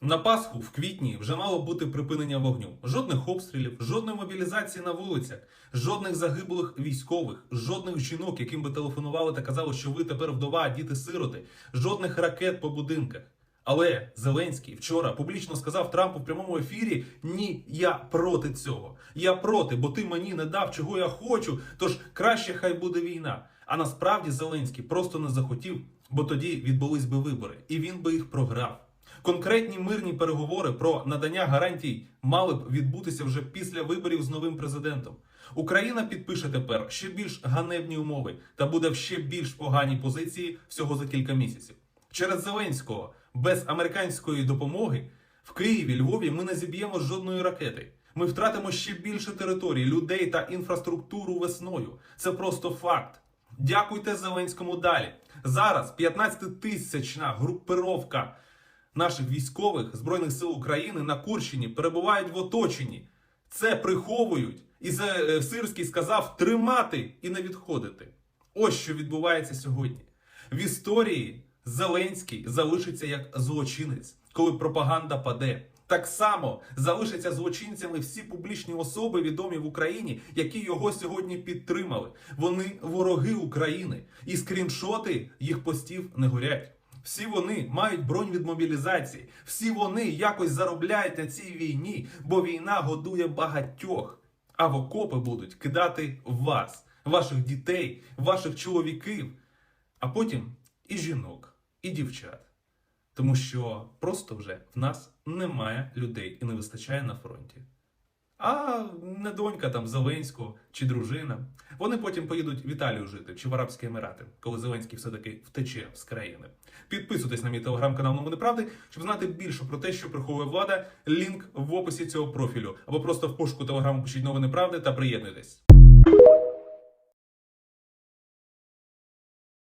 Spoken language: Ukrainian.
На Пасху в квітні вже мало бути припинення вогню. Жодних обстрілів, жодної мобілізації на вулицях, жодних загиблих військових, жодних жінок, яким би телефонували та казали, що ви тепер вдова, діти сироти, жодних ракет по будинках. Але Зеленський вчора публічно сказав Трампу в прямому ефірі: Ні, я проти цього. Я проти, бо ти мені не дав, чого я хочу. Тож краще хай буде війна. А насправді Зеленський просто не захотів, бо тоді відбулись би вибори, і він би їх програв. Конкретні мирні переговори про надання гарантій мали б відбутися вже після виборів з новим президентом. Україна підпише тепер ще більш ганебні умови та буде в ще більш поганій позиції всього за кілька місяців. Через Зеленського без американської допомоги в Києві, Львові ми не зіб'ємо жодної ракети. Ми втратимо ще більше територій, людей та інфраструктуру весною. Це просто факт. Дякуйте Зеленському далі. Зараз 15-тисячна групировка наших військових збройних сил України на Курщині перебувають в оточенні. Це приховують. І е, Сирський сказав тримати і не відходити. Ось що відбувається сьогодні. В історії Зеленський залишиться як злочинець, коли пропаганда паде. Так само залишаться злочинцями всі публічні особи, відомі в Україні, які його сьогодні підтримали. Вони вороги України, і скріншоти їх постів не горять. Всі вони мають бронь від мобілізації. Всі вони якось заробляють на цій війні, бо війна годує багатьох. А в окопи будуть кидати вас, ваших дітей, ваших чоловіків, а потім і жінок, і дівчат. Тому що просто вже в нас немає людей і не вистачає на фронті. А не донька там Зеленського чи дружина. Вони потім поїдуть в Італію жити чи в Арабські Емірати, коли Зеленський все-таки втече з країни. Підписуйтесь на мій телеграм-канал Новини Правди, щоб знати більше про те, що приховує влада. Лінк в описі цього профілю. Або просто в пошуку телеграму пишіть новини правди та приєднуйтесь.